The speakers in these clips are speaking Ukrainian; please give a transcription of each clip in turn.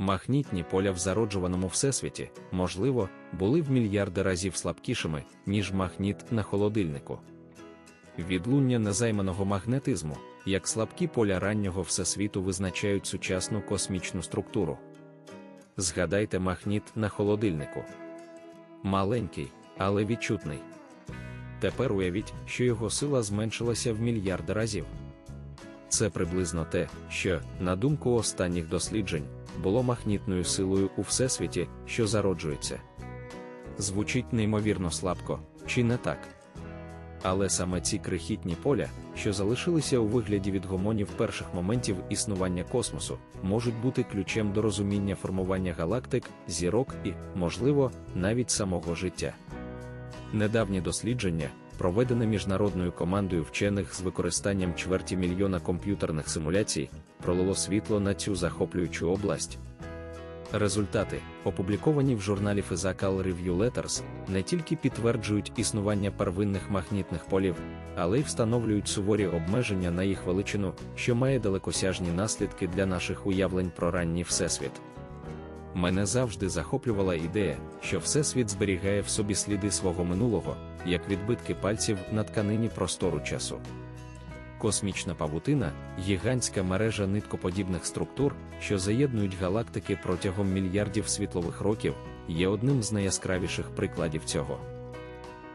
Магнітні поля в зароджуваному всесвіті, можливо, були в мільярди разів слабкішими, ніж магніт на холодильнику. Відлуння незайманого магнетизму, як слабкі поля раннього всесвіту визначають сучасну космічну структуру. Згадайте магніт на холодильнику. Маленький, але відчутний. Тепер уявіть, що його сила зменшилася в мільярди разів. Це приблизно те, що, на думку останніх досліджень, було магнітною силою у всесвіті, що зароджується. Звучить неймовірно слабко, чи не так? Але саме ці крихітні поля, що залишилися у вигляді відгомонів перших моментів існування космосу, можуть бути ключем до розуміння формування галактик, зірок і, можливо, навіть самого життя. Недавнє дослідження, проведене міжнародною командою вчених з використанням чверті мільйона комп'ютерних симуляцій, пролило світло на цю захоплюючу область. Результати, опубліковані в журналі Physical Review Letters, не тільки підтверджують існування первинних магнітних полів, але й встановлюють суворі обмеження на їх величину, що має далекосяжні наслідки для наших уявлень про ранній всесвіт. Мене завжди захоплювала ідея, що Всесвіт зберігає в собі сліди свого минулого, як відбитки пальців на тканині простору часу. Космічна павутина гігантська мережа ниткоподібних структур, що заєднують галактики протягом мільярдів світлових років, є одним з найяскравіших прикладів цього.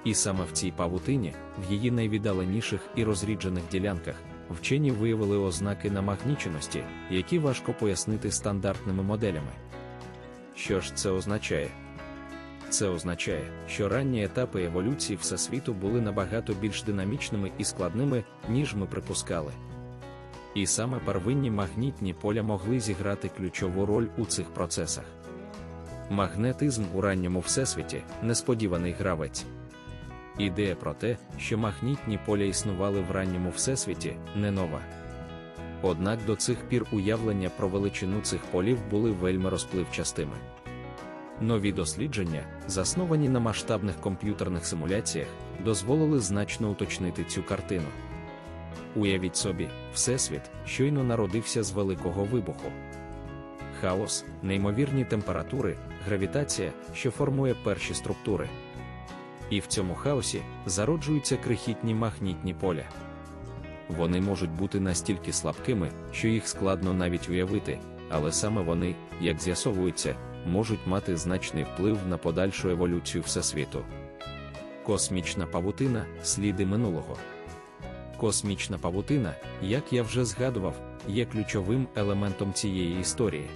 І саме в цій павутині, в її найвіддаленіших і розріджених ділянках, вчені виявили ознаки намагніченості, які важко пояснити стандартними моделями. Що ж це означає? Це означає, що ранні етапи еволюції Всесвіту були набагато більш динамічними і складними, ніж ми припускали. І саме первинні магнітні поля могли зіграти ключову роль у цих процесах. Магнетизм у ранньому всесвіті несподіваний гравець. Ідея про те, що магнітні поля існували в ранньому всесвіті, не нова. Однак до цих пір уявлення про величину цих полів були вельми розпливчастими. Нові дослідження, засновані на масштабних комп'ютерних симуляціях, дозволили значно уточнити цю картину. Уявіть собі, Всесвіт щойно народився з великого вибуху. Хаос, неймовірні температури, гравітація, що формує перші структури. І в цьому хаосі зароджуються крихітні магнітні поля. Вони можуть бути настільки слабкими, що їх складно навіть уявити, але саме вони, як з'ясовується, можуть мати значний вплив на подальшу еволюцію Всесвіту. Космічна павутина сліди минулого. Космічна павутина, як я вже згадував, є ключовим елементом цієї історії.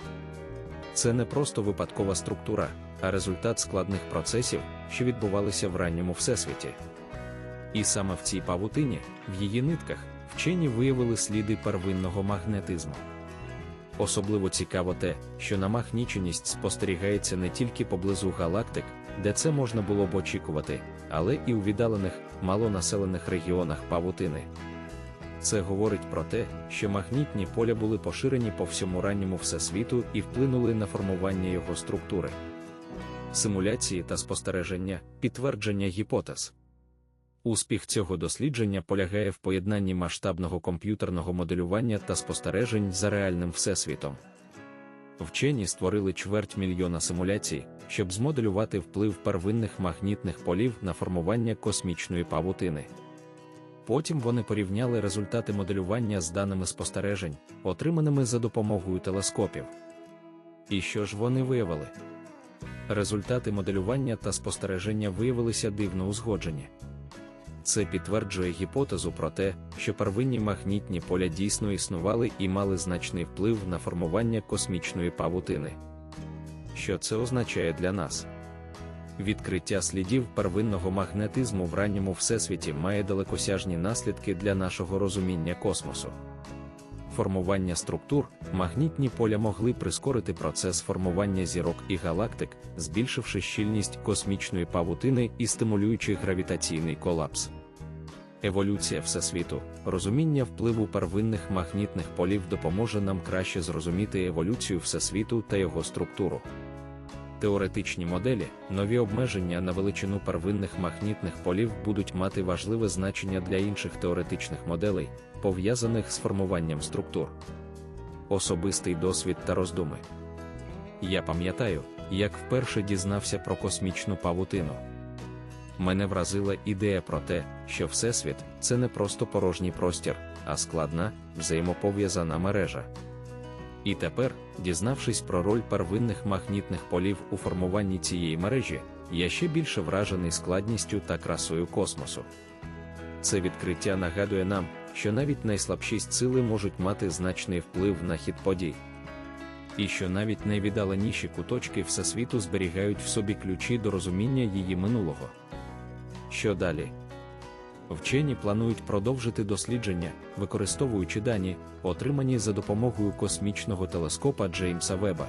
Це не просто випадкова структура, а результат складних процесів, що відбувалися в ранньому всесвіті. І саме в цій павутині, в її нитках, вчені виявили сліди первинного магнетизму. Особливо цікаво те, що намагніченість спостерігається не тільки поблизу галактик, де це можна було б очікувати, але і у віддалених, малонаселених регіонах павутини. Це говорить про те, що магнітні поля були поширені по всьому ранньому всесвіту і вплинули на формування його структури. Симуляції та спостереження, підтвердження гіпотез. Успіх цього дослідження полягає в поєднанні масштабного комп'ютерного моделювання та спостережень за реальним всесвітом. Вчені створили чверть мільйона симуляцій, щоб змоделювати вплив первинних магнітних полів на формування космічної павутини. Потім вони порівняли результати моделювання з даними спостережень, отриманими за допомогою телескопів. І що ж вони виявили? Результати моделювання та спостереження виявилися дивно узгоджені. Це підтверджує гіпотезу про те, що первинні магнітні поля дійсно існували і мали значний вплив на формування космічної павутини. Що це означає для нас? Відкриття слідів первинного магнетизму в ранньому всесвіті має далекосяжні наслідки для нашого розуміння космосу. Формування структур, магнітні поля могли прискорити процес формування зірок і галактик, збільшивши щільність космічної павутини і стимулюючи гравітаційний колапс. Еволюція Всесвіту, розуміння впливу первинних магнітних полів допоможе нам краще зрозуміти еволюцію Всесвіту та його структуру. Теоретичні моделі, нові обмеження на величину первинних магнітних полів будуть мати важливе значення для інших теоретичних моделей, пов'язаних з формуванням структур. Особистий досвід та роздуми. я пам'ятаю, як вперше дізнався про космічну павутину. Мене вразила ідея про те, що Всесвіт це не просто порожній простір, а складна, взаємопов'язана мережа. І тепер, дізнавшись про роль первинних магнітних полів у формуванні цієї мережі, я ще більше вражений складністю та красою космосу. Це відкриття нагадує нам, що навіть найслабші сили можуть мати значний вплив на хід подій. І що навіть найвіддаленіші куточки Всесвіту зберігають в собі ключі до розуміння її минулого. Що далі? Вчені планують продовжити дослідження, використовуючи дані, отримані за допомогою космічного телескопа Джеймса Веба.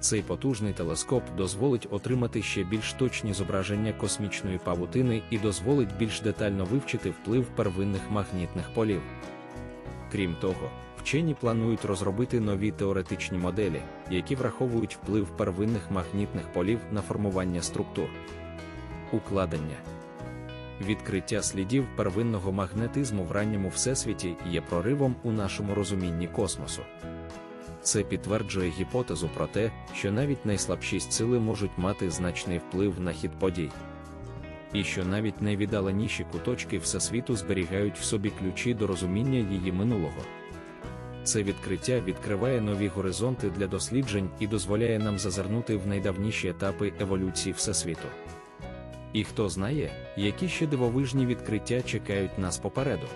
Цей потужний телескоп дозволить отримати ще більш точні зображення космічної павутини і дозволить більш детально вивчити вплив первинних магнітних полів. Крім того, вчені планують розробити нові теоретичні моделі, які враховують вплив первинних магнітних полів на формування структур. Укладення Відкриття слідів первинного магнетизму в ранньому всесвіті є проривом у нашому розумінні космосу. Це підтверджує гіпотезу про те, що навіть найслабші сили можуть мати значний вплив на хід подій. І що навіть найвіддаленіші куточки Всесвіту зберігають в собі ключі до розуміння її минулого. Це відкриття відкриває нові горизонти для досліджень і дозволяє нам зазирнути в найдавніші етапи еволюції Всесвіту. І хто знає, які ще дивовижні відкриття чекають нас попереду.